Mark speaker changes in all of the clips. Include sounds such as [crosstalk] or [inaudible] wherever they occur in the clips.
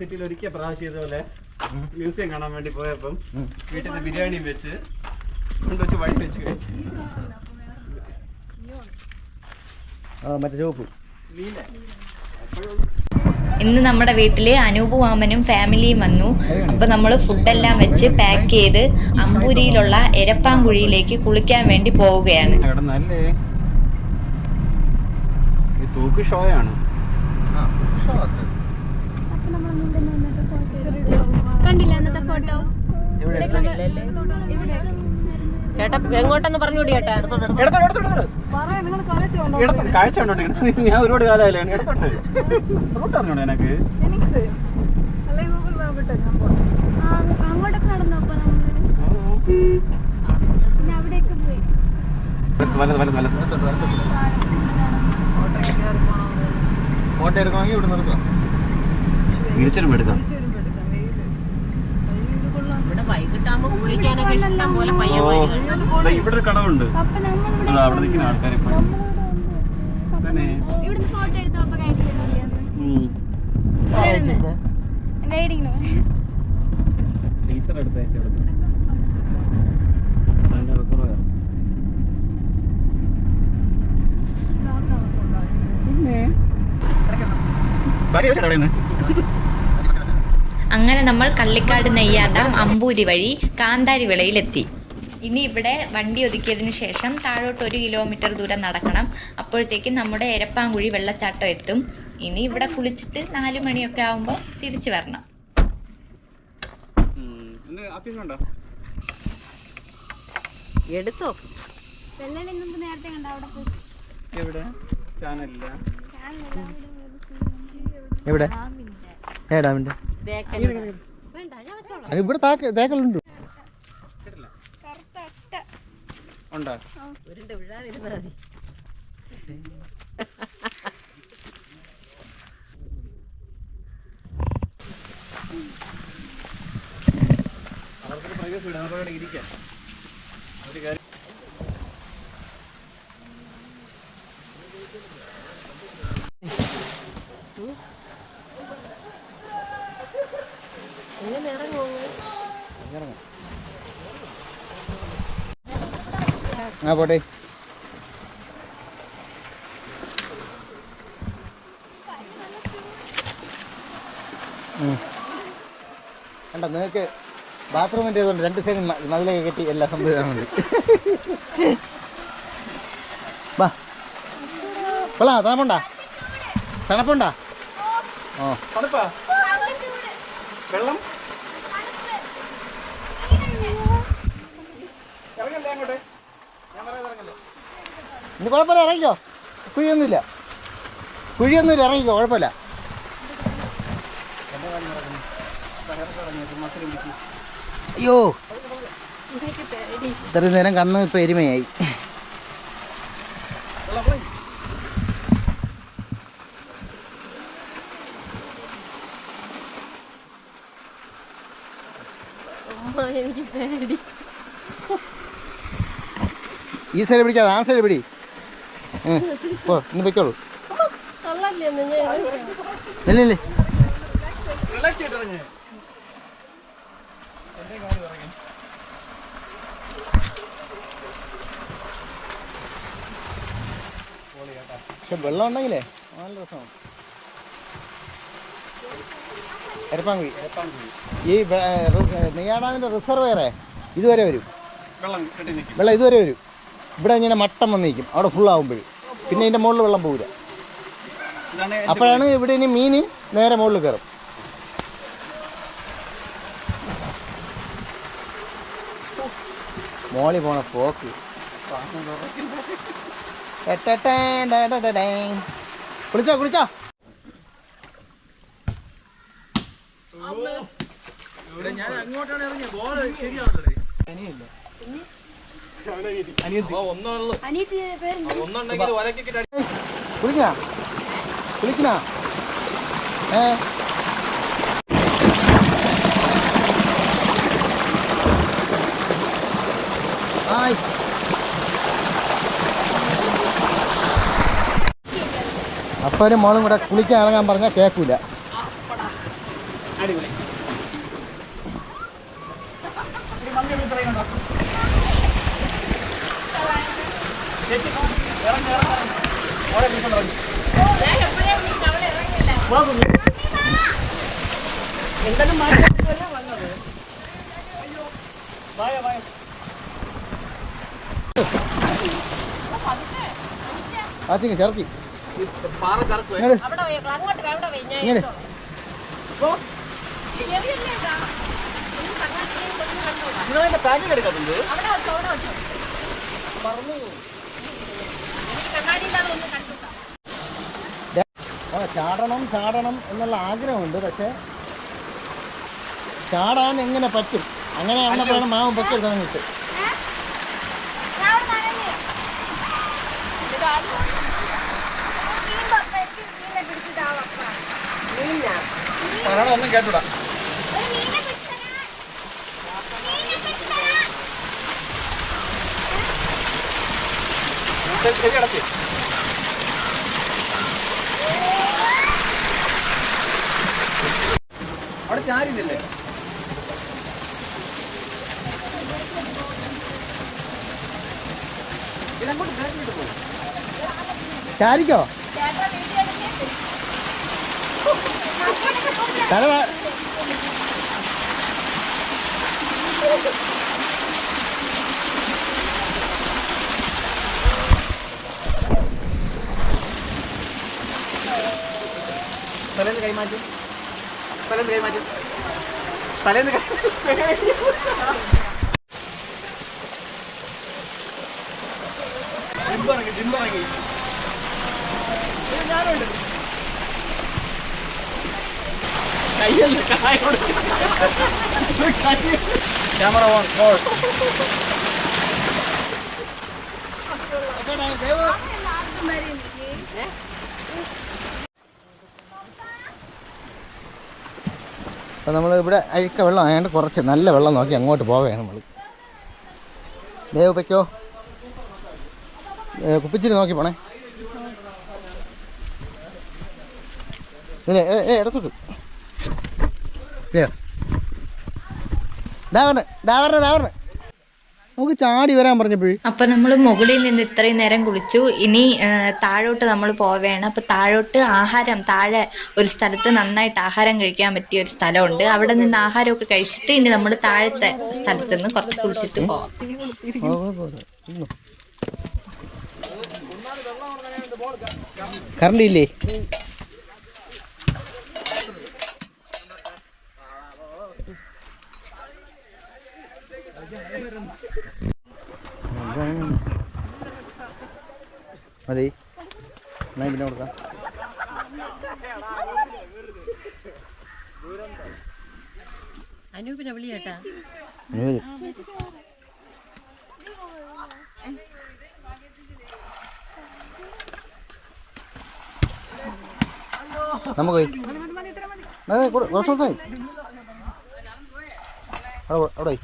Speaker 1: സിറ്റിയിൽ ഒരിക്കൽ പ്രാവശ്യം ഇതുപോലെ മ്യൂസിയം കാണാൻ വേണ്ടി പോയപ്പം വീട്ടിൽ നിന്ന് ബിരിയാണിയും വെച്ച് കൊണ്ടുവച്ച് വഴി വെച്ച് കഴിച്ചു.
Speaker 2: മറ്റേ
Speaker 3: ഇന്ന് നമ്മുടെ വീട്ടിൽ അനൂപ് മാമനും ഫാമിലിയും വന്നു. അപ്പൊ നമ്മൾ ഫുഡെല്ലാം വെച്ച് പാക്ക് ചെയ്ത് അമ്പൂരിയിലുള്ള എരപ്പാങ്കുഴിയിലേക്ക് കുളിക്കാൻ വേണ്ടി പോവുകയാണ്.
Speaker 1: ഷോയാണ്. തൂക്ക് ഷോയാണ്
Speaker 4: കണ്ടില്ല അന്നത്തെ ഫോട്ടോ ചേട്ടാ എങ്ങോട്ടെന്ന് പറഞ്ഞുകൂടി ചേട്ടാ.
Speaker 1: കാഴ്ച ഞാൻ ഒരുപാട് കാലമായില്ലേ? ഇടത്തോട്ട് റൂട്ട് അറിഞ്ഞോളൂ എനക്ക്
Speaker 4: അങ്ങോട്ടൊക്കെ നടന്നപ്പോ നമ്മൾ? പിന്നെ അവിടെയൊക്കെ പോയി.
Speaker 1: വലത് വലത് വലത്
Speaker 2: ഫോട്ടോ എടുക്കണമെങ്കിൽ ഇവിടെ നിർത്താം
Speaker 1: തിരിച്ചൊരു എടുക്കാം
Speaker 4: ഇവിടെ
Speaker 1: കടവുണ്ട്. അവിടെ നിൽക്കുന്ന
Speaker 4: ആൾക്കാരെ
Speaker 1: ടീച്ചർ എടുത്ത്? അയച്ചു റിസർവ് പിന്നെ? ഭാര്യ വെച്ചാ കടയുന്നത്
Speaker 3: അങ്ങനെ നമ്മൾ കള്ളിക്കാട് നെയ്യാണ്ടം അമ്പൂരി വഴി കാന്താരി വിളയിലെത്തി ഇനി ഇവിടെ വണ്ടി ഒതുക്കിയതിനു ശേഷം താഴോട്ട് ഒരു കിലോമീറ്റർ ദൂരം നടക്കണം. അപ്പോഴത്തേക്കും നമ്മുടെ എരപ്പാങ്കുഴി വെള്ളച്ചാട്ടം എത്തും. ഇനി ഇവിടെ കുളിച്ചിട്ട് നാല് മണിയൊക്കെ ആകുമ്പോൾ തിരിച്ചു വരണം.
Speaker 4: എടുത്തോ.
Speaker 5: നേരത്തെ കണ്ട അവിടെ
Speaker 1: ചാനലില്ല
Speaker 2: എവിടെ? ഏ ഡാമിന്റെ
Speaker 4: വേണ്ട ഞാൻ വെച്ചോളാം.
Speaker 2: ഇവിടെ താക്ക തേക്കലുണ്ട്.
Speaker 1: ഉണ്ടോ? അവർക്കൊരു പ്രൈവസി അവിടെ ഇരിക്കാം.
Speaker 2: ആ പോട്ടെ. ബാത്റൂമിന്റെ നിങ്ങൾക്ക് ബാത്റൂമിന്റെ ഇതുകൊണ്ട് രണ്ട് സൈഡ് മതിലൊക്കെ കെട്ടി എല്ലാ സംവിധാനമുണ്ട് [laughs] വാ. കൊള്ളാം തണുപ്പുണ്ടാ? തണുപ്പുണ്ടാ? ഓ.
Speaker 1: തണുപ്പാ? വെള്ളം?
Speaker 2: ഇനി കുഴപ്പമില്ല ഇറങ്ങിക്കോ. കുഴിയൊന്നുമില്ല. കുഴിയൊന്നുമില്ല ഇറങ്ങിക്കോ കുഴപ്പമില്ല. അയ്യോ. ഇത്രയും നേരം കന്ന് ഇപ്പം എരുമയായി.
Speaker 4: എനിക്ക് പേടി.
Speaker 2: ഈ സൈഡ് പിടിക്കാതെ ആ സൈഡ് പിടി. പോ ഇന്ന് പൊയ്ക്കോളൂ. ഇല്ല പക്ഷെ വെള്ളം ഉണ്ടെങ്കിലേ നല്ല രസമാണ്. എരപ്പാങ്കുഴി. ഈ നെയ്യാടാവിന്റെ റിസർവയറേ ഇതുവരെ വരും.
Speaker 1: വെള്ളം കെട്ടി നിൽക്കും.
Speaker 2: വെള്ളം ഇതുവരെ വരും. ഇവിടെ ഇങ്ങനെ മട്ടം വന്നിരിക്കും. നിൽക്കും അവിടെ ഫുൾ ആകുമ്പോൾ പിന്നെ ഇതിന്റെ മുകളിൽ വെള്ളം പോകില്ല അപ്പോഴാണ് ഇവിടെ ഇനി മീൻ നേരെ മുകളിൽ കയറും. മോളി പോണ പോക്ക്. കുളിച്ചോ. കുളിച്ചോ. കുളിച്ചോ
Speaker 5: അനിയത്തി പേര്
Speaker 2: കുളിക്കണ കുളിക്കണ ഏ? ഹായ് അപ്പനും മോളും കൂടെ കുളിക്കാൻ ഇറങ്ങാൻ പറഞ്ഞാൽ കേൾക്കൂല
Speaker 1: അടിപൊളി. എന്തെങ്കിലും മാറ്റി വന്നത് അയ്യോ വായ വായ
Speaker 2: ആച്ചിങ് ചെറുക്കി
Speaker 1: പാറ ചറക്കുവേ
Speaker 4: അവിടെ പോയി അങ്ങോട്ട് അവിടെ പോയി ഞാൻ കണ്ടോടാ.
Speaker 1: നിങ്ങളതിന്റെ പാക്കിൽ എടുക്കാത്തുണ്ട്
Speaker 4: അവിടെ വെച്ചോ, അവിടെ വെച്ചോ. എനിക്ക് കണ്ണാടിയില്ലാതെ ഒന്ന് കണ്ടോടാ.
Speaker 2: ആ, ചാടണം ചാടണം എന്നുള്ള ആഗ്രഹമുണ്ട് പക്ഷേ ചാടാൻ എങ്ങനെ പറ്റും? അങ്ങനെ വന്നപ്പോഴാണ് മാവ് പൊക്കി തുടങ്ങിയിട്ട്
Speaker 5: ഒന്നും അവിടെ നനഞ്ഞു.
Speaker 4: ഇത് ആദ്യം
Speaker 5: മീൻ പപ്പ, എനിക്ക് മീനെ പിടിച്ചിട്ടാ പപ്പ.
Speaker 4: മീനാ.
Speaker 1: പറയണ ഒന്നും കേട്ടൂടാ
Speaker 5: ഒരു മീനെ പിടിച്ചതാ. മീനെ പിടിച്ചതാ.
Speaker 1: അവിടെ ബാക്കിലോട്ട്
Speaker 2: ചാരിക്കോ. തല
Speaker 1: തലേന്ന് കൈമാറ്റും. തലേന്ന് കൈമാറ്റും. തലേന്ന് കൈ ജിമ്പിറങ്ങി ജിമ്പിറങ്ങി ഞാനുണ്ട് കയ്യല്ല കായ ക്യാമറ ഓൺ ഓൺ.
Speaker 5: ആർക്കും വരെ എനിക്ക്.
Speaker 2: അപ്പോൾ നമ്മൾ ഇവിടെ അഴുക്ക വെള്ളം ആയതുകൊണ്ട് കുറച്ച് നല്ല വെള്ളം നോക്കി അങ്ങോട്ട് പോവുകയാണ് നമ്മൾ ദേവ് പയ്ക്കോ കുപ്പിച്ചിരി നോക്കി പോണേ. ഇല്ലേ ഏ ഇല്ലയോ ഡാവറിന് ഡാവറിന് ഡാവറിന് നമുക്ക് ചാടി വരാൻ പറഞ്ഞപ്പോഴേ.
Speaker 3: അപ്പൊ നമ്മൾ മുകളിൽ നിന്ന് ഇത്രയും നേരം കുളിച്ചു. ഇനി താഴോട്ട് നമ്മൾ പോവുകയാണ്. അപ്പൊ താഴോട്ട് ആഹാരം താഴെ ഒരു സ്ഥലത്ത് നന്നായിട്ട് ആഹാരം കഴിക്കാൻ പറ്റിയ ഒരു സ്ഥലമുണ്ട്. അവിടെ നിന്ന് ആഹാരമൊക്കെ കഴിച്ചിട്ട് ഇനി നമ്മൾ താഴത്തെ സ്ഥലത്ത് നിന്ന് കുറച്ച് കുളിച്ചിട്ട് പോവാം.
Speaker 2: കറണ്ട് ഇല്ലേ? മതി. എന്നാ പിന്നെ കൊടുക്കാം.
Speaker 4: അനൂപിനെ.
Speaker 2: നമുക്ക് കുറച്ച് ദിവസമായി. അവിടെ പോ- അവിടെ പോയി.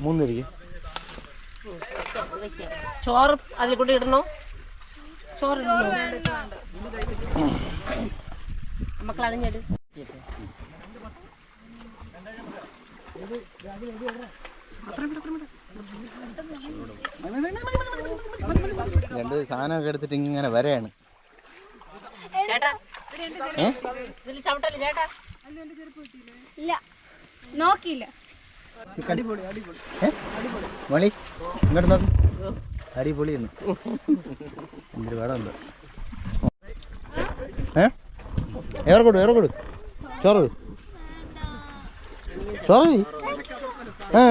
Speaker 2: നമ്മളെ പേർക്ക്
Speaker 4: ചോറ് അതിൽ കൂടി ഇടണോ? ചോറ് മക്കൾ അതിഞ്ഞെടു
Speaker 2: രണ്ട് സാധനമൊക്കെ എടുത്തിട്ട് ഇങ്ങനെ വരെയാണ്.
Speaker 4: ചേട്ടാ
Speaker 2: ഏ?
Speaker 4: ഇതിൽ ചവിട്ടല്ലേ ചേട്ടാ?
Speaker 5: ഇല്ല നോക്കിയില്ല.
Speaker 2: ഏ? മണി ഇങ്ങോട്ട് നോക്ക്. അടിപൊളി എന്ന് എന്തൊരു കടമുണ്ട് ഏ? ചോറ് കൊട്. ചോറ്. കൊട്. ഏ?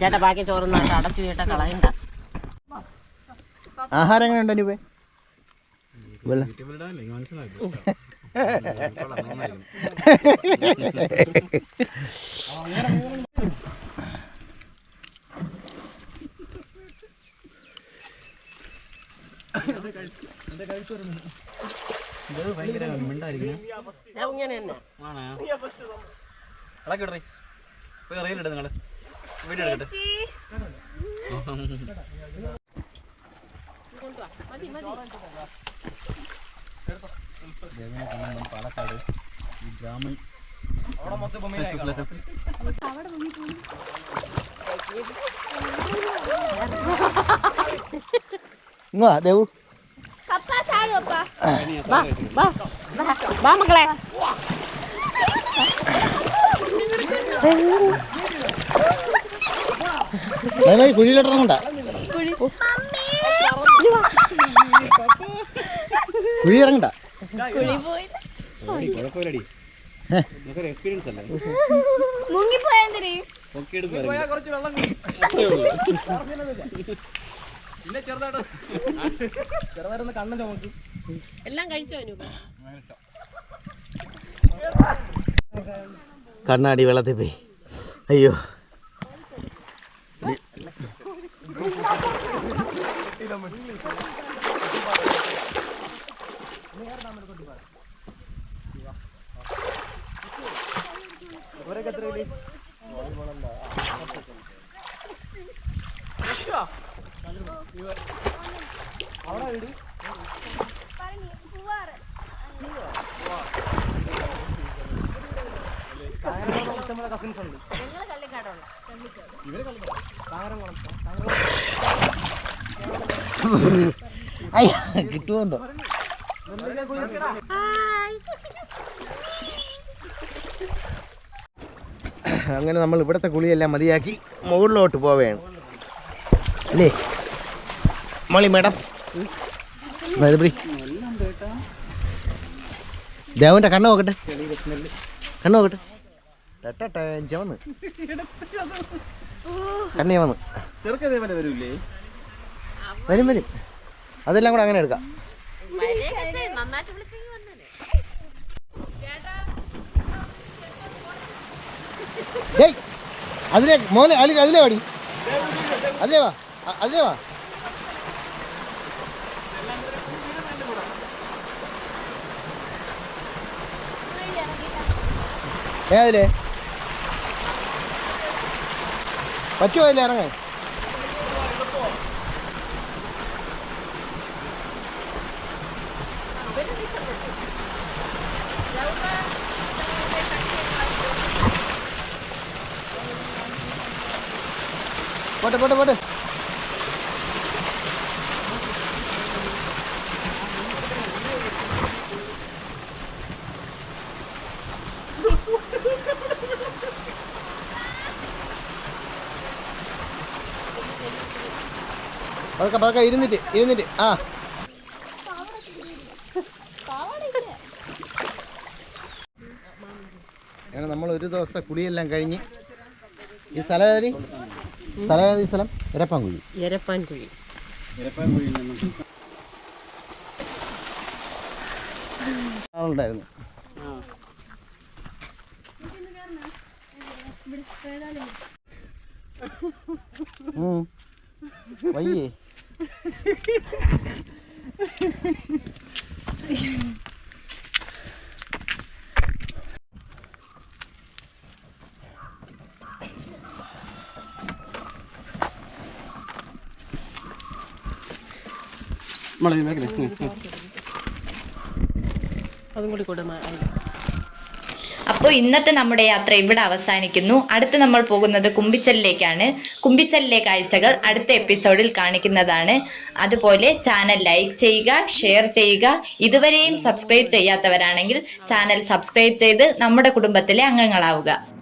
Speaker 4: ചേട്ടാ ബാക്കി ചോറൊന്നും ആയിട്ട് അടച്ചു ചേട്ടാ കളയണ്ട.
Speaker 2: ആഹാരം എങ്ങനെ ഉണ്ട് അനുപേ? വെള്ളം
Speaker 4: ഞാൻ ഇങ്ങനെ തന്നെ
Speaker 1: ഇളക്കി വിടറി പോയി റീലിട്ട് നിങ്ങൾ. വീഡിയോ എടുക്കട്ടെ.
Speaker 2: പാലക്കാട് ഈ ഗ്രാമീൺ ഇങ്ങോ ദേവു.
Speaker 4: വാ മക്കളെ.
Speaker 2: മതി കുഴിയിലിട്ടിറങ്ങണ്ട കുഴി ഇറങ്ങണ്ട.
Speaker 1: കുഴപ്പമില്ലടി നമുക്കൊരു [laughs] എക്സ്പീരിയൻസ് ചെറുതായിട്ട്
Speaker 5: മുങ്ങിപ്പോയെന്തിരീ
Speaker 1: ഒക്കെ എടുക്കും
Speaker 4: എല്ലാം കഴിച്ചോ അനൂപ?
Speaker 2: കണ്ണാടി വെള്ളത്തിൽ പോയി. അയ്യോ.
Speaker 5: പൂവാറ്
Speaker 2: അയ്യ കിട്ടുമെന്തോ അങ്ങനെ നമ്മൾ ഇവിടുത്തെ കുളിയെല്ലാം മതിയാക്കി മുകളിലോട്ട് പോവുകയാണ്. അല്ലേ? മോളി മേഡം. ദേവന്റെ കണ്ണ നോക്കട്ടെ. കണ്ണ നോക്കട്ടെ. ടെട്ടെ വന്ന് കണ്ണേ വന്ന്
Speaker 1: ചെറുക്കതേ പോലെ വരൂലേ
Speaker 2: വരും വരും. അതെല്ലാം കൂടെ അങ്ങനെ എടുക്കാം. അതിലേ മോനെ അലി അതിലേ വാടി. അതിലേ വാ അതിലേ വാ. ഏ അതിലേ? പറ്റുമോ അതിലേ ഇറങ്ങ പോട്ടെ പോട്ടെ പോട്ടെ. പതുക്കെ പതുക്കെ ഇരുന്നിട്ട് ഇരുന്നിട്ട്. ആ. അങ്ങനെ നമ്മൾ ഒരു ദിവസത്തെ കുളിയെല്ലാം കഴിഞ്ഞ് ഈ സ്ഥലം ഏതാ നീ? സ്ഥലം ഏതാ ഈ സ്ഥലം? ഇരപ്പാങ്കുഴി
Speaker 4: എരപ്പാൻ കുഴി
Speaker 2: ആളുണ്ടായിരുന്നു. കുഴി വയ്യേ.
Speaker 1: മേഖല
Speaker 4: അതും കൂടി കൊടു
Speaker 3: അപ്പോൾ ഇന്നത്തെ നമ്മുടെ യാത്ര ഇവിടെ അവസാനിക്കുന്നു. അടുത്ത് നമ്മൾ പോകുന്നത് കുമ്പിച്ചലിലേക്കാണ്. കുമ്പിച്ചലിലെ കാഴ്ചകൾ അടുത്ത എപ്പിസോഡിൽ കാണിക്കുന്നതാണ്. അതുപോലെ ചാനൽ ലൈക്ക് ചെയ്യുക ഷെയർ ചെയ്യുക. ഇതുവരെയും സബ്സ്ക്രൈബ് ചെയ്യാത്തവരാണെങ്കിൽ ചാനൽ സബ്സ്ക്രൈബ് ചെയ്ത് നമ്മുടെ കുടുംബത്തിലെ അംഗങ്ങളാവുക.